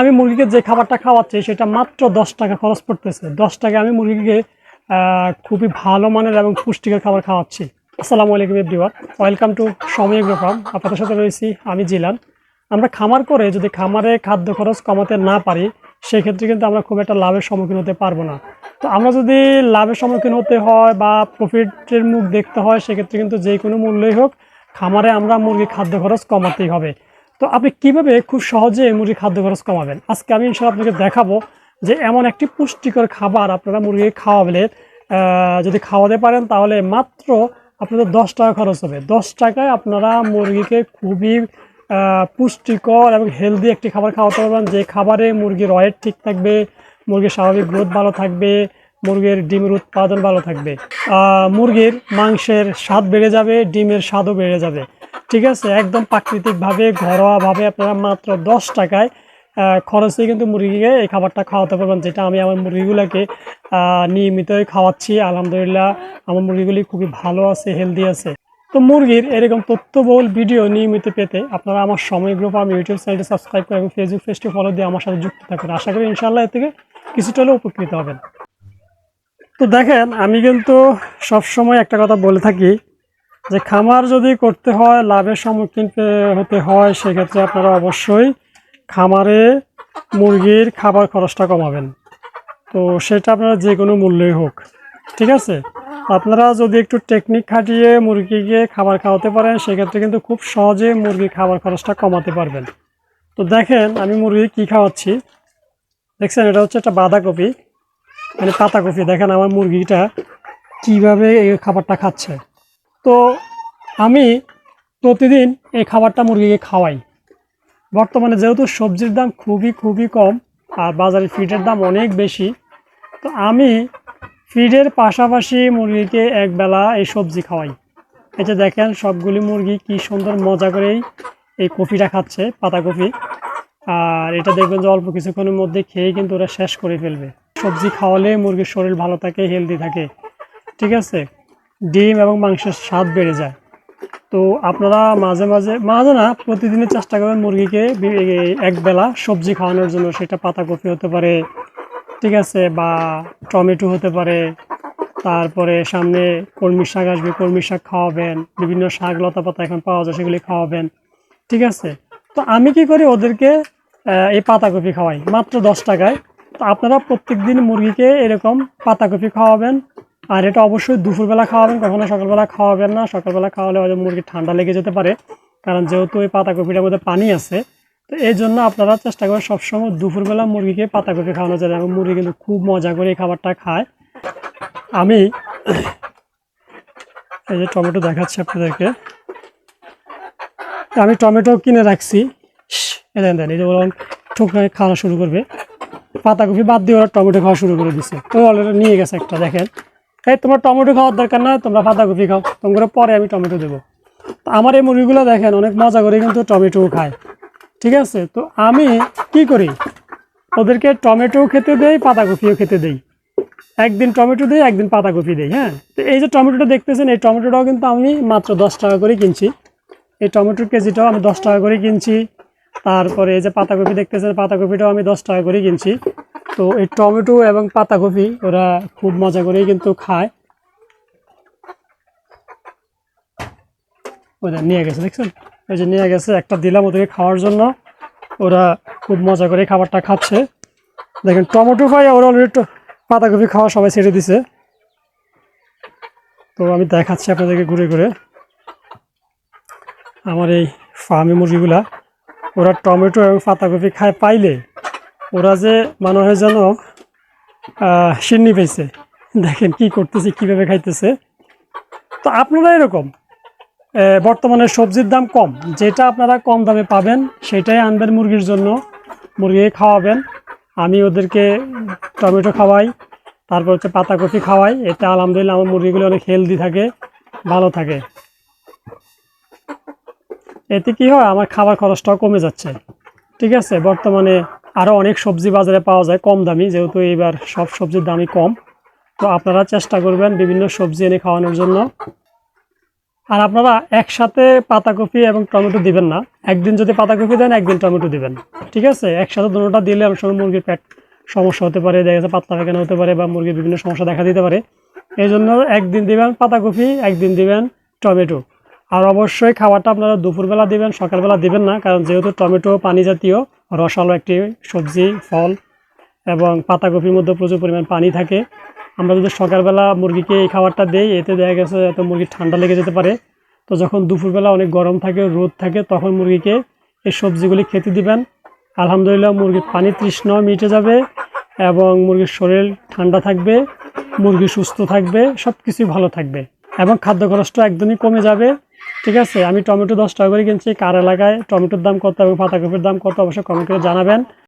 আমি মুরগিকে যে খাবারটা খাওয়াচ্ছি, সেটা মাত্র দশ টাকা খরচ পড়তেছে। দশ টাকা আমি মুরগিকে খুবই ভালো মানের এবং পুষ্টিকর খাবার খাওয়াচ্ছি। আসসালামু আলাইকুম everyone. Welcome to Somoy farm. আপনাদের সাথে রয়েছি আমি জিলান। আমরা খামার করে যদি খামারে খাদ্য খরচ কমাতে না পারি, সেক্ষেত্রে কিন্তু আমরা খুব একটা লাভের সম্মুখীন হতে পারব না। তো আমরা যদি লাভের সম্মুখীন হতে হয় বা প্রফিটের মুখ দেখতে হয়, সেক্ষেত্রে কিন্তু যে কোনো মূল্যই হোক, খামারে আমরা মুরগি খাদ্য খরচ কমাতেই হবে। তো আপনি কীভাবে খুব সহজে মুরগি খাদ্য খরচ কমাবেন? আজকে আমি ইনশাল্লাহ আপনাকে দেখাবো যে এমন একটি পুষ্টিকর খাবার আপনারা মুরগিকে খাওয়ালে আহ, যদি খাওয়াতে পারেন তাহলে মাত্র আপনাদের দশ টাকা খরচ হবে। দশ টাকায় আপনারা মুরগিকে খুবই পুষ্টিকর এবং হেলদি একটি খাবার খাওয়াতে পারবেন। যে খাবারে মুরগির ওয়েট ঠিক থাকবে মুরগির স্বাভাবিক গ্রোথ ভালো থাকবে মুরগির ডিমের উৎপাদন ভালো থাকবে। মুরগির মাংসের স্বাদ বেড়ে যাবে ডিমের স্বাদও বেড়ে যাবে। ঠিক আছে, একদম প্রাকৃতিকভাবে, ঘরোয়াভাবে আপনারা মাত্র দশ টাকায় খরচে কিন্তু মুরগিকে এই খাবারটা খাওয়াতে পারবেন, যেটা আমি আমার মুরগিগুলোকে নিয়মিতই খাওয়াচ্ছি, আলহামদুলিল্লাহ আমার মুরগিগুলি খুবই ভালো আছে হেলদি আছে। তো মুরগির এরকম তথ্যবহুল ভিডিও নিয়মিত পেতে আপনারা আমার সময় গ্রুপ আমি ইউটিউব চ্যানেলটি সাবস্ক্রাইব করে এবং ফেসবুক পেজটি ফলো দিয়ে আমার সাথে যুক্ত থাকুন। আশা করি ইনশাল্লাহ এর থেকে কিছুটা হলেও উপকৃত হবেন। তো দেখেন, আমি কিন্তু সবসময় একটা কথা বলে থাকি যে খামার যদি করতে হয়, লাভের সম্মুখীন হতে হয়, সেক্ষেত্রে আপনারা অবশ্যই খামারে মুরগির খাবার খরচটা কমাবেন। তো সেটা আপনারা যে কোনো মূল্যই হোক, ঠিক আছে? আপনারা যদি একটু টেকনিক খাটিয়ে মুরগিকে খাবার খাওয়াতে পারেন, সেক্ষেত্রে কিন্তু খুব সহজে মুরগির খাবার খরচটা কমাতে পারবেন। তো দেখেন আমি মুরগি কি খাওয়াচ্ছি। দেখছেন, এটা হচ্ছে একটা বাঁধাকপি মানে পাতাকপি। দেখেন আমার মুরগিটা কীভাবে এই খাবারটা খাচ্ছে। তো আমি প্রতিদিন এই খাবারটা মুরগিকে খাওয়াই। বর্তমানে যেহেতু সবজির দাম খুবই খুবই কম আর বাজারে ফিডের দাম অনেক বেশি, তো আমি ফিডের পাশাপাশি মুরগিকে একবেলা এই সবজি খাওয়াই। এই যে দেখেন সবগুলি মুরগি কি সুন্দর মজা করেই এই কফিটা খাচ্ছে পাতাকপি আর এটা দেখবেন যে অল্প কিছুক্ষণের মধ্যে খেয়ে কিন্তু ওরা শেষ করে ফেলবে। সবজি খাওয়ালে মুরগির শরীর ভালো থাকে হেলদি থাকে। ঠিক আছে? ডিম এবং মাংসের স্বাদ বেড়ে যায়। তো আপনারা মাঝে মাঝে মাঝে না প্রতিদিনের চেষ্টা করবেন মুরগিকে একবেলা সবজি খাওয়ানোর জন্য। সেটা পাতাকপি হতে পারে, ঠিক আছে, বা টমেটো হতে পারে। তারপরে সামনে কলমি শাক আসবে, কলমি শাক খাওয়াবেন। বিভিন্ন শাক লতা পাতা এখন পাওয়া যায়, সেগুলি খাওয়াবেন, ঠিক আছে। তো আমি কি করি, ওদেরকে এই পাতাকপি খাওয়াই, মাত্র দশ টাকায়। তো আপনারা প্রত্যেক দিন মুরগিকে এরকম পাতাকপি খাওয়াবেন আর এটা অবশ্যই দুপুরবেলা খাওয়াবেন, কখনো সকালবেলা খাওয়াবেন না। সকালবেলা খাওয়ালে হয়তো মুরগির ঠান্ডা লেগে যেতে পারে, কারণ যেহেতু এই পাতাকপিটার মধ্যে পানি আছে, তো এই জন্য আপনারা চেষ্টা করেন সবসময় দুপুরবেলা মুরগিকে পাতাকপি খাওয়ানো যায়। এবং মুরগি কিন্তু খুব মজা করে এই খাবারটা খায়। আমি এই যে টমেটো দেখাচ্ছি আপনাদেরকে। আমি টমেটো কিনে রাখছি। দেন দেন এই যে ওরা ঠোক খাওয়া শুরু করবে। পাতাকপি বাদ দিয়ে ওরা টমেটো খাওয়া শুরু করে দিছে। তো অলরেডি নিয়ে গেছে একটা, দেখেন। এই, তোমার টমেটো খাওয়ার দরকার না, তোমরা পাতাকপি খাও। তোমরা পরে আমি টমেটো দেবো। তো আমার এই মুরগিগুলো দেখেন, অনেক মজা করে কিন্তু টমেটোও খায়। ঠিক আছে? তো আমি কি করি? ওদেরকে টমেটো খেতে দেই পাতাকপিও খেতে দেই। একদিন টমেটো দিই, একদিন পাতাকপি দিই হ্যাঁ? তো এই যে টমেটোটা দেখতেছেন, এই টমেটোটাও কিন্তু আমি মাত্র দশ টাকা করে কিনছি। এই টমেটোর কেজিটাও আমি দশ টাকা করে কিনছি। তারপরে এই যে পাতাকপি দেখতেছেন পাতাকপিটাও আমি দশ টাকা করে কিনছি। তো এই টমেটো এবং পাতাকপি ওরা খুব মজা করেই কিন্তু খায়। ওদের নিয়ে গেছে, দেখছেন? ওই যে নিয়ে গেছে, একটা দিলাম ওদেরকে খাওয়ার জন্য। ওরা খুব মজা করে খাবারটা খাচ্ছে। দেখেন, টমেটো খাই ওরা অলরেডি পাতাকপি খাওয়া সবাই ছেড়ে দিছে। তো আমি দেখাচ্ছি আপনাদেরকে ঘুরে ঘুরে। আমার এই ফার্মি মুরগিগুলা, ওরা টমেটো এবং পাতাকপি খায় পাইলে। ওরা যে মনে হয় যেন সিন্নি পেয়েছে দেখেন কি করতেছে, কীভাবে খাইতেছে। তো আপনারা এরকম বর্তমানে সবজির দাম কম। যেটা আপনারা কম দামে পাবেন, সেটাই আনবেন মুরগির জন্য। মুরগি খাওয়াবেন। আমি ওদেরকে টমেটো খাওয়াই, তারপর হচ্ছে পাতাকপি খাওয়াই। এতে আলহামদুলিল্লাহ আমার মুরগিগুলো অনেক হেলদি থাকে, ভালো থাকে। এতে কি হয়, আমার খাবার খরচটাও কমে যাচ্ছে। ঠিক আছে, বর্তমানে আরও অনেক সবজি বাজারে পাওয়া যায় কম দামি, যেহেতু এবার সব সবজির দামই কম। তো আপনারা চেষ্টা করবেন বিভিন্ন সবজি এনে খাওয়ানোর জন্য। আর আপনারা একসাথে পাতাকপি এবং টমেটো দিবেন না। একদিন যদি পাতাকপি দেন, একদিন টমেটো দিবেন। ঠিক আছে? একসাথে দুটোটা দিলে অনেক সময় মুরগির পেট সমস্যা হতে পারে, দেখা যাচ্ছে পাতলা পায়খানা হতে পারে বা মুরগির বিভিন্ন সমস্যা দেখা দিতে পারে। এই জন্য একদিন দিবেন পাতাকপি, একদিন দিবেন টমেটো। আর অবশ্যই খাবারটা আপনারা দুপুরবেলা দিবেন, সকালবেলা দিবেন না, কারণ যেহেতু টমেটো পানি জাতীয় রসালো একটি সবজি, ফল এবং পাতাকপির মধ্যে প্রচুর পরিমাণ পানি থাকে। আমরা যদি সকালবেলা মুরগিকে এই খাবারটা দেই, এতে দেখা গেছে এত মুরগির ঠান্ডা লেগে যেতে পারে। তো যখন দুপুরবেলা অনেক গরম থাকে, রোদ থাকে, তখন মুরগিকে এই সবজিগুলি খেতে দিবেন। আলহামদুলিল্লাহ, মুরগির পানি তৃষ্ণ মিটে যাবে এবং মুরগির শরীর ঠান্ডা থাকবে, মুরগি সুস্থ থাকবে সব কিছুই ভালো থাকবে এবং খাদ্য খরচটা একদমই কমে যাবে। ঠিক আছে, আমি টমেটো দশ টাকা করে কিনছি। কার এলাকায়? টমেটোর দাম কত এবং পাতাকপির দাম কত? অবশ্যই কমেন্ট করে জানাবেন।